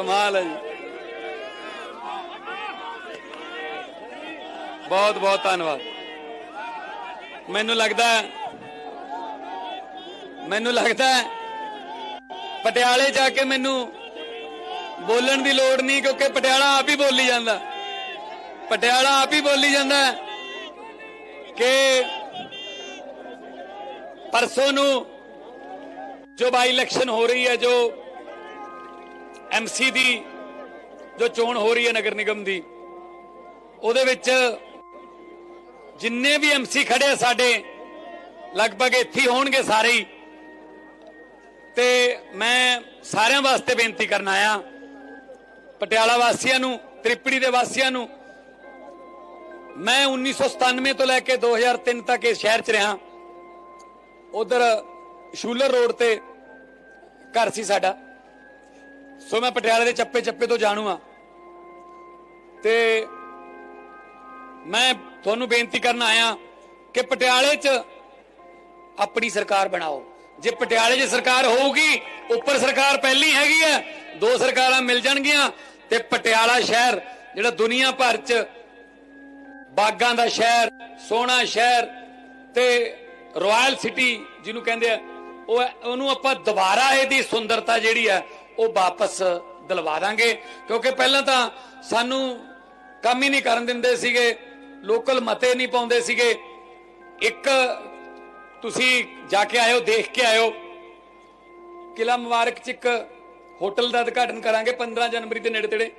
ਕਮਾਲ ਹੈ ਜੀ। ਬਹੁਤ ਬਹੁਤ ਧੰਨਵਾਦ। ਮੈਨੂੰ ਲੱਗਦਾ ਮੈਨੂੰ ਲੱਗਦਾ ਪਟਿਆਲੇ ਜਾ ਕੇ ਮੈਨੂੰ ਬੋਲਣ ਦੀ ਲੋੜ ਨਹੀਂ, ਕਿਉਂਕਿ ਪਟਿਆਲਾ ਆਪ ਹੀ ਬੋਲੀ ਜਾਂਦਾ। ਪਟਿਆਲਾ ਆਪ ਹੀ ਬੋਲੀ ਜਾਂਦਾ ਕਿ ਪਰਸੋਂ ਨੂੰ ਜੋ ਬਾਈ ਇਲੈਕਸ਼ਨ ਹੋ ਰਹੀ ਹੈ, ਜੋ ਐਮਸੀ ਦੀ ਜੋ ਚੋਣ ਹੋ ਰਹੀ ਹੈ ਨਗਰ ਨਿਗਮ ਦੀ, ਉਹਦੇ ਵਿੱਚ ਜਿੰਨੇ ਵੀ ਐਮਸੀ ਖੜੇ ਆ ਸਾਡੇ, ਲਗਭਗ ਇੱਥੇ ਹੋਣਗੇ ਸਾਰੇ ਹੀ। ਤੇ ਮੈਂ ਸਾਰਿਆਂ ਵਾਸਤੇ ਬੇਨਤੀ ਕਰਨ ਆਇਆ, ਪਟਿਆਲਾ ਵਾਸੀਆਂ ਨੂੰ, ਤ੍ਰਿਪੜੀ ਦੇ ਵਾਸੀਆਂ ਨੂੰ। ਮੈਂ 1997 ਤੋਂ ਲੈ ਕੇ 2003 ਤੱਕ ਇਸ ਸ਼ਹਿਰ 'ਚ ਰਿਹਾ। ਉਧਰ ਸ਼ੂਲਰ ਰੋਡ ਤੇ ਘਰ ਸੀ ਸਾਡਾ। ਸੋ ਮੈਂ ਪਟਿਆਲੇ ਦੇ ਚੱਪੇ ਚੱਪੇ ਤੋਂ ਜਾਣੂ ਆ ਤੇ ਮੈਂ ਤੁਹਾਨੂੰ ਬੇਨਤੀ ਕਰਨ ਆਇਆ ਕਿ ਪਟਿਆਲੇ 'ਚ ਆਪਣੀ ਸਰਕਾਰ ਬਣਾਓ। ਜੇ ਪਟਿਆਲੇ 'ਚ ਸਰਕਾਰ ਹੋਊਗੀ, ਉੱਪਰ ਸਰਕਾਰ ਪਹਿਲੀ ਹੈਗੀ ਹੈ, ਦੋ ਸਰਕਾਰਾਂ ਮਿਲ ਜਾਣਗੀਆਂ ਤੇ ਪਟਿਆਲਾ ਸ਼ਹਿਰ, ਜਿਹੜਾ ਦੁਨੀਆ ਭਰ 'ਚ ਬਾਗਾਂ ਦਾ ਸ਼ਹਿਰ, ਸੋਹਣਾ ਸ਼ਹਿਰ ਤੇ ਰਾਇਲ ਸਿਟੀ ਜਿਹਨੂੰ ਕਹਿੰਦੇ ਆ, ਉਹ ਉਹਨੂੰ ਆਪਾਂ ਦੁਬਾਰਾ ਇਹਦੀ ਸੁੰਦਰਤਾ ਜਿਹੜੀ ਹੈ ਉਹ ਵਾਪਸ ਦਿਲਵਾ ਦਾਂਗੇ। ਕਿਉਂਕਿ ਪਹਿਲਾਂ ਤਾਂ ਸਾਨੂੰ ਕੰਮ ਹੀ ਨਹੀਂ ਕਰਨ ਦਿੰਦੇ ਸੀਗੇ, ਲੋਕਲ ਮਤੇ ਨਹੀਂ ਪਾਉਂਦੇ ਸੀਗੇ। ਇੱਕ ਤੁਸੀਂ ਜਾ ਕੇ ਆਇਓ, ਦੇਖ ਕੇ ਆਇਓ। ਕਿਲਾ ਮੁਬਾਰਕ ਚ ਇੱਕ ਹੋਟਲ ਦਾ ਉਦਘਾਟਨ ਕਰਾਂਗੇ 15 ਜਨਵਰੀ ਦੇ ਨੇੜੇ ਤੇੜੇ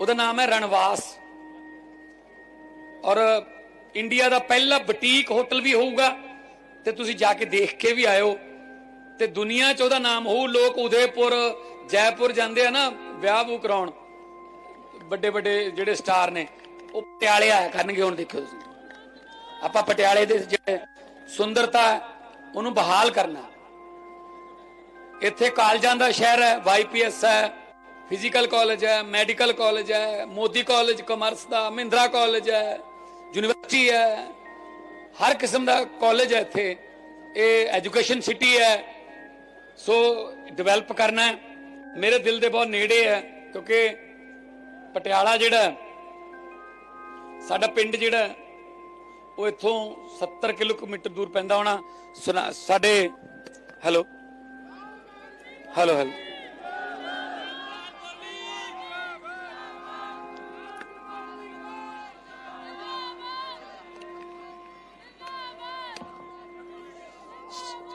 ਉਹਦਾ ਨਾਮ ਹੈ ਰਣਵਾਸ। ਔਰ ਇੰਡੀਆ ਦਾ ਪਹਿਲਾ ਬੁਟੀਕ ਹੋਟਲ ਵੀ ਹੋਊਗਾ, ਤੇ ਤੁਸੀਂ ਜਾ ਕੇ ਦੇਖ ਕੇ ਵੀ ਆਇਓ। ਤੇ ਦੁਨੀਆ 'ਚ ਉਹਦਾ ਨਾਮ ਹੋਊ ਲੋਕ ਉਦੈਪੁਰ ਜੈਪੁਰ ਜਾਂਦੇ ਆ ਨਾ ਵਿਆਹ ਵੂ ਕਰਾਉਣ। ਵੱਡੇ ਵੱਡੇ ਜਿਹੜੇ ਸਟਾਰ ਨੇ ਉਹ ਪਟਿਆਲੇ ਆਇਆ ਕਰਨਗੇ ਹੁਣ ਦੇਖਿਓ ਤੁਸੀਂ। ਆਪਾਂ ਪਟਿਆਲੇ ਦੇ ਜਿਹੜੇ ਸੁੰਦਰਤਾ ਹੈ, ਉਹਨੂੰ ਬਹਾਲ ਕਰਨਾ। ਇੱਥੇ ਕਾਲਜਾਂ ਦਾ ਸ਼ਹਿਰ ਹੈ ਵਾਈਪੀਐਸ ਹੈ ਫਿਜ਼ੀਕਲ ਕਾਲਜ ਹੈ ਮੈਡੀਕਲ ਕਾਲਜ ਹੈ ਮੋਦੀ ਕਾਲਜ ਕਮਰਸ ਦਾ ਮਹਿੰਦਰਾ ਕਾਲਜ ਹੈ ਯੂਨੀਵਰਸਿਟੀ ਹੈ। ਹਰ ਕਿਸਮ ਦਾ ਕਾਲਜ ਹੈ ਇੱਥੇ। ਇਹ ਐਜੂਕੇਸ਼ਨ ਸਿਟੀ ਹੈ। ਸੋ ਡਿਵੈਲਪ ਕਰਨਾ ਹੈ। ਮੇਰੇ ਦਿਲ ਦੇ ਬਹੁਤ ਨੇੜੇ ਹੈ, ਕਿਉਂਕਿ ਪਟਿਆਲਾ ਜਿਹੜਾ ਸਾਡਾ ਪਿੰਡ ਜਿਹੜਾ ਉਹ ਇੱਥੋਂ 70 ਕਿਲੋਮੀਟਰ ਦੂਰ ਪੈਂਦਾ ਹੋਣਾ। ਸੁਣਾ- ਸਾਡੇ, ਹੈਲੋ ਹੈਲੋ ਹੈਲੋ।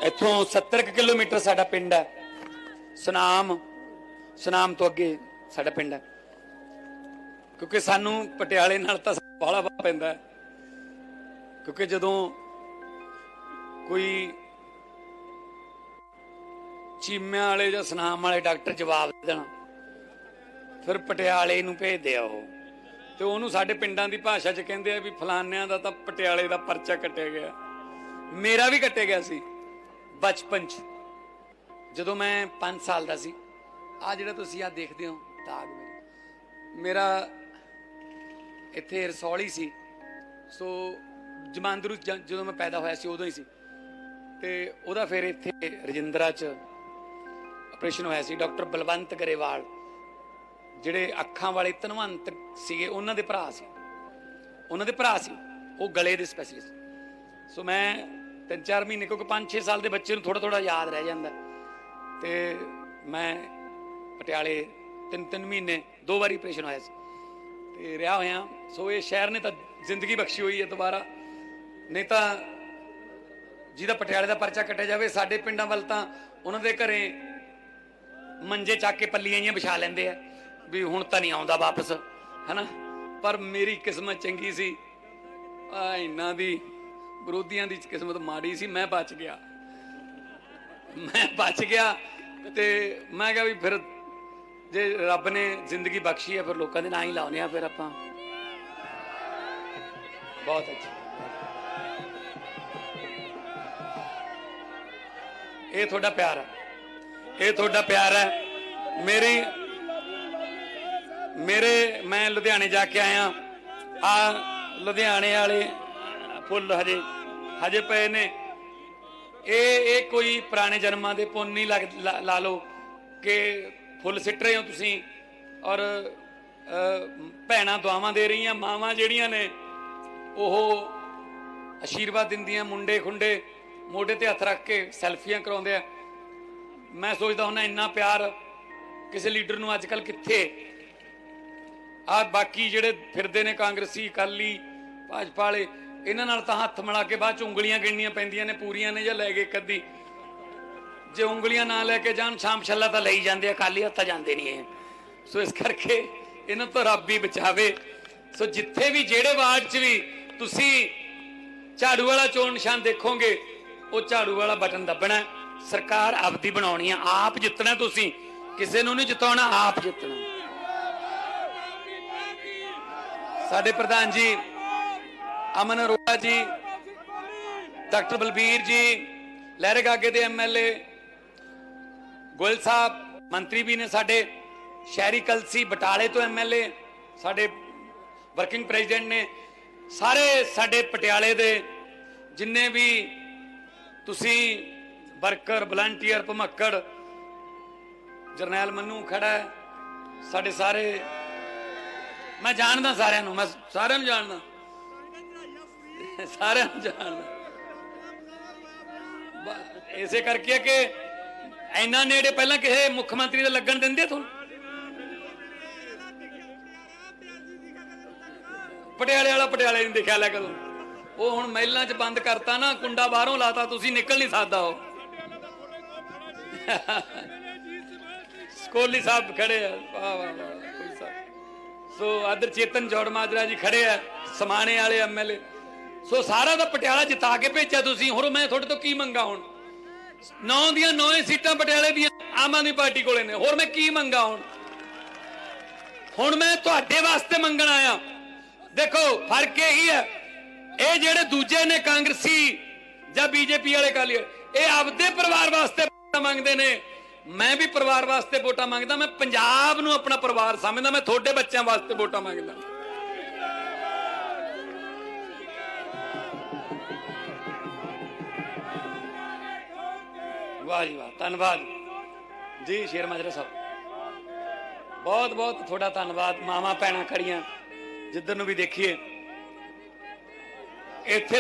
ਇੱਥੋਂ 70 ਕੁ ਕਿਲੋਮੀਟਰ ਸਾਡਾ ਪਿੰਡ ਹੈ। ਸੁਨਾਮ ਸੁਨਾਮ ਤੋਂ ਅੱਗੇ ਸਾਡਾ ਪਿੰਡ ਹੈ। ਕਿਉਂਕਿ ਸਾਨੂੰ ਪਟਿਆਲੇ ਨਾਲ ਤਾਂ ਬਾਹਲਾ ਪੈਂਦਾ ਕਿਉਂਕਿ ਜਦੋਂ ਕੋਈ ਚੀਮਿਆਂ ਵਾਲੇ ਜਾਂ ਸੁਨਾਮ ਵਾਲੇ ਡਾਕਟਰ ਜਵਾਬ ਦੇਣ, ਫਿਰ ਪਟਿਆਲੇ ਨੂੰ ਭੇਜਦੇ ਆ ਉਹ। ਤੇ ਉਹਨੂੰ ਸਾਡੇ ਪਿੰਡਾਂ ਦੀ ਭਾਸ਼ਾ 'ਚ ਕਹਿੰਦੇ ਆ ਵੀ ਫਲਾਨਿਆਂ ਦਾ ਤਾਂ ਪਟਿਆਲੇ ਦਾ ਪਰਚਾ ਕੱਟਿਆ ਗਿਆ। ਮੇਰਾ ਵੀ ਕੱਟਿਆ ਗਿਆ ਸੀ। ਬਚਪਨ 'ਚ। ਜਦੋਂ ਮੈਂ 5 ਸਾਲ ਦਾ ਸੀ। ਆ ਜਿਹੜਾ ਤੁਸੀਂ ਆ ਦੇਖਦੇ ਹੋ, ਦਾਗ ਮੇਰੇ। ਮੇਰਾ ਇੱਥੇ ਰਸੌਲੀ ਸੀ। ਸੋ ਜਮਾਂਦਰੂ ਜਦੋਂ ਮੈਂ ਪੈਦਾ ਹੋਇਆ ਸੀ ਉਦੋਂ ਹੀ ਸੀ। ਤੇ ਉਹਦਾ ਫਿਰ ਇੱਥੇ ਰਜਿੰਦਰਾ 'ਚ ਆਪਰੇਸ਼ਨ ਹੋਇਆ ਸੀ, ਡਾਕਟਰ ਬਲਵੰਤ ਗਰੇਵਾਲ, ਜਿਹੜੇ ਅੱਖਾਂ ਵਾਲੇ ਧਨਵੰਤ ਸੀਗੇ, ਉਹਨਾਂ ਦੇ ਭਰਾ ਸੀ। ਉਹਨਾਂ ਦੇ ਭਰਾ ਸੀ। ਉਹ ਗਲੇ ਦੇ ਸਪੈਸ਼ਲਿਸਟ ਸੋ ਮੈਂ ਤਿੰਨ ਚਾਰ ਮਹੀਨੇ, ਕਿਉਂਕਿ 5-6 ਸਾਲ ਦੇ ਬੱਚੇ ਨੂੰ ਥੋੜਾ ਥੋੜਾ ਯਾਦ ਰਹਿ ਜਾਂਦਾ। ਤੇ ਮੈਂ ਪਟਿਆਲੇ ਤਿੰਨ ਤਿੰਨ ਮਹੀਨੇ, ਦੋ ਵਾਰੀ ਆਪਰੇਸ਼ਨ ਹੋਇਆ ਸੀ। ਤੇ ਰਿਹਾ ਹੋਇਆ, ਸੋ ਇਹ ਸ਼ਹਿਰ ਨੇ ਤਾਂ ਜ਼ਿੰਦਗੀ ਬਖਸ਼ੀ ਹੋਈ ਹੈ ਦੁਬਾਰਾ। ਨਹੀਂ ਤਾਂ ਜਿਹਦਾ ਪਟਿਆਲੇ ਦਾ ਪਰਚਾ ਕੱਟਿਆ ਜਾਵੇ, ਸਾਡੇ ਪਿੰਡਾਂ ਵੱਲ ਤਾਂ ਉਹਨਾਂ ਦੇ ਘਰੇ ਮੰਜੇ ਚੱਕ ਕੇ ਪੱਲੀਆਂ ਜੀਆਂ ਵਿਛਾ ਲੈਂਦੇ ਆ, ਵੀ ਹੁਣ ਤਾਂ ਨਹੀਂ ਆਉਂਦਾ ਵਾਪਸ, ਹੈਨਾ? ਪਰ ਮੇਰੀ ਕਿਸਮਤ ਚੰਗੀ ਸੀ। ਆ ਇਹਨਾਂ ਦੀ, ਵਿਰੋਧੀਆਂ ਦੀ ਕਿਸਮਤ ਮਾੜੀ ਸੀ, ਮੈਂ ਬਚ ਗਿਆ। ਮੈਂ ਬਚ ਗਿਆ ਤੇ ਮੈਂ ਕਿਹਾ ਵੀ ਫਿਰ ਜੇ ਰੱਬ ਨੇ ਜ਼ਿੰਦਗੀ ਬਖਸ਼ੀ ਹੈ, ਫਿਰ ਲੋਕਾਂ ਦੇ ਨਾਂ ਹੀ ਲਾਉਨੇ ਆ ਫਿਰ ਆਪਾਂ। ਬਹੁਤ ਅੱਛਾ। ਇਹ ਤੁਹਾਡਾ ਪਿਆਰ ਹੈ। ਇਹ ਤੁਹਾਡਾ ਪਿਆਰ ਹੈ। ਮੇਰੀ, ਮੇਰੇ, ਮੈਂ ਲੁਧਿਆਣੇ ਜਾ ਕੇ ਆਇਆ। ਆ ਲੁਧਿਆਣੇ ਵਾਲੇ ਫੁੱਲ ਹਜੇ ਹਜੇ ਪਏ ਨੇ। ਇਹ ਇਹ ਕੋਈ ਪੁਰਾਣੇ ਜਨਮਾਂ ਦੇ ਪੁੰਨ ਨਹੀਂ ਲੱਗ, ਲਾ- ਲਾ ਲਓ ਕਿ ਫੁੱਲ ਸਿੱਟ ਰਹੇ ਹੋ ਤੁਸੀਂ ਔਰ ਅ, ਭੈਣਾਂ ਦੁਆਵਾਂ ਦੇ ਰਹੀਆਂ ਮਾਵਾਂ ਜਿਹੜੀਆਂ ਨੇ ਉਹ ਆਸ਼ੀਰਵਾਦ ਦਿੰਦੀਆਂ ਮੁੰਡੇ ਖੁੰਡੇ ਮੋਢੇ ਤੇ ਹੱਥ ਰੱਖ ਕੇ ਸੈਲਫੀਆਂ ਕਰਾਉਂਦੇ ਆ। ਮੈਂ ਸੋਚਦਾ ਹੁੰਦਾ ਇੰਨਾ ਪਿਆਰ ਕਿਸੇ ਲੀਡਰ ਨੂੰ ਅੱਜ ਕੱਲ ਕਿੱਥੇ? ਆ ਬਾਕੀ ਜਿਹੜੇ ਫਿਰਦੇ ਨੇ ਕਾਂਗਰਸੀ ਅਕਾਲੀ ਭਾਜਪਾ ਵਾਲੇ ਇਹਨਾਂ ਨਾਲ ਤਾਂ ਹੱਥ ਮਿਲਾ ਕੇ ਬਾਅਦ ਚ ਉਂਗਲੀਆਂ ਗਿਣਨੀਆਂ ਪੈਂਦੀਆਂ ਨੇ ਪੂਰੀਆਂ ਨੇ ਜਾਂ ਲੈ ਗਏ ਕੱਦੀ ਜੇ ਉਂਗਲੀਆਂ ਨਾ ਲੈ ਕੇ ਜਾਣ, ਸ਼ਾਮ ਛੱਲਾ ਤਾਂ ਲਈ ਜਾਂਦੇ ਆ ਕਾਲੀ ਹੱਥ ਜਾਂਦੇ ਨਹੀਂ ਇਹ। ਸੋ ਇਸ ਕਰਕੇ ਇਹਨਾਂ ਤੋਂ ਰੱਬ ਹੀ ਬਚਾਵੇ। ਸੋ ਜਿੱਥੇ ਵੀ, ਜਿਹੜੇ ਵਾਰਡ 'ਚ ਵੀ ਤੁਸੀਂ ਝਾੜੂ ਵਾਲਾ ਚੋਣ ਨਿਸ਼ਾਨ ਦੇਖੋਗੇ, ਉਹ ਝਾੜੂ ਵਾਲਾ ਬਟਨ ਦੱਬਣਾ ਸਰਕਾਰ ਆਪਦੀ ਬਣਾਉਣੀ ਆ, ਆਪ ਜਿੱਤਣਾ ਤੁਸੀਂ। ਕਿਸੇ ਨੂੰ ਨਹੀਂ ਜਿਤਾਉਣਾ, ਆਪ ਜਿੱਤਣਾ। ਸਾਡੇ ਪ੍ਰਧਾਨ ਜੀ, ਅਮਨ ਅਰੋੜਾ ਜੀ, ਡਾਕਟਰ ਬਲਬੀਰ ਜੀ, ਲਹਿਰੇ ਗਾਗੇ ਦੇ ਐਮਐਲਏ ਗੋਇਲ ਸਾਹਿਬ, ਮੰਤਰੀ ਵੀ ਨੇ ਸਾਡੇ, ਸ਼ਹਿਰੀ ਕਲਸੀ ਬਟਾਲੇ ਤੋਂ ਐਮਐਲਏ ਸਾਡੇ ਵਰਕਿੰਗ ਪ੍ਰੈਜ਼ੀਡੈਂਟ ਨੇ, ਸਾਰੇ ਸਾਡੇ ਪਟਿਆਲੇ ਦੇ ਜਿੰਨੇ ਵੀ ਤੁਸੀਂ ਵਰਕਰ, ਵਲੰਟੀਅਰ, ਭਮੱਕੜ, ਜਰਨੈਲ ਮੰਨੂ ਖੜਾ ਹੈ, ਸਾਡੇ ਸਾਰੇ, ਮੈਂ ਜਾਣਦਾ ਸਾਰਿਆਂ ਨੂੰ, ਮੈਂ ਸਾਰਿਆਂ ਨੂੰ ਜਾਣਦਾ। ਸਾਰਿਆਂ ਨੂੰ ਜਾਣਦਾ। ਇਸੇ ਕਰਕੇ ਕਿ ਇੰਨਾ ਨੇੜੇ ਪਹਿਲਾਂ ਕਿਸੇ ਮੁੱਖ ਮੰਤਰੀ ਦੇ ਲੱਗਣ ਦਿੰਦੇ ਤੁਹਾਨੂੰ? ਪਟਿਆਲੇ ਵਾਲਾ ਪਟਿਆਲੇ ਨਹੀਂ ਦੇਖਿਆ ਲੈ ਕਦੋਂ ਉਹ ਹੁਣ ਮਹਿਲਾਂ 'ਚ ਬੰਦ ਕਰਤਾ ਨਾ, ਕੁੰਡਾ ਬਾਹਰੋਂ ਲਾਤਾ, ਤੁਸੀਂ ਨਿਕਲ ਨਹੀਂ ਸਕਦਾ ਉਹ। ਸਕੋਲੀ ਸਾਹਿਬ ਖੜੇ ਆ। ਵਾਹ ਵਾਹ ਕੋਈ ਸਾਹਿਬ। ਸੋ ਆਦਰ ਚੇਤਨ ਜੋੜ ਮਾਜਰਾ ਜੀ ਖੜੇ ਆ, ਸਮਾਣੇ ਵਾਲੇ ਐਮਐਲਏ ਸੋ ਸਾਰਾ ਦਾ ਪਟਿਆਲਾ ਜਿਤਾ ਕੇ ਭੇਜਿਆ ਤੁਸੀਂ। ਹੋਰ ਮੈਂ ਤੁਹਾਡੇ ਤੋਂ ਕੀ ਮੰਗਾ ਹੁਣ? ਨੌ ਦੀਆਂ ਨੌ ਸੀਟਾਂ ਪਟਿਆਲੇ ਦੀਆਂ ਆਮ ਆਦਮੀ ਪਾਰਟੀ ਕੋਲੇ ਨੇ। ਹੋਰ ਮੈਂ ਕੀ ਮੰਗਾ ਹੁਣ? ਹੁਣ ਮੈਂ ਤੁਹਾਡੇ ਵਾਸਤੇ ਮੰਗਣ ਆਇਆ। ਦੇਖੋ, ਫ਼ਰਕ ਇਹੀ ਹੈ। ਇਹ ਜਿਹੜੇ ਦੂਜੇ ਨੇ ਕਾਂਗਰਸੀ ਜਾਂ ਬੀਜੇਪੀ ਵਾਲੇ ਕਾਲੀ ਇਹ ਆਪਦੇ ਪਰਿਵਾਰ ਵਾਸਤੇ ਵੋਟਾਂ ਮੰਗਦੇ ਨੇ। ਮੈਂ ਵੀ ਪਰਿਵਾਰ ਵਾਸਤੇ ਵੋਟਾਂ ਮੰਗਦਾ। ਮੈਂ ਪੰਜਾਬ ਨੂੰ ਆਪਣਾ ਪਰਿਵਾਰ ਸਮਝਦਾ। ਮੈਂ ਤੁਹਾਡੇ ਬੱਚਿਆਂ ਵਾਸਤੇ ਵੋਟਾਂ ਮੰਗਦਾ। ਵਾਹ ਜੀ ਵਾਹ, ਧੰਨਵਾਦ। ਜੀ, ਸ਼ੇਰ ਮਾਜਰਾ ਸਾਹਿਬ। ਬਹੁਤ ਬਹੁਤ ਤੁਹਾਡਾ ਧੰਨਵਾਦ। ਮਾਵਾ, ਭੈਣਾਂ ਖੜੀਆਂ। ਜਿੱਧਰ ਨੂੰ ਵੀ ਦੇਖੀਏ, ਇੱਥੇ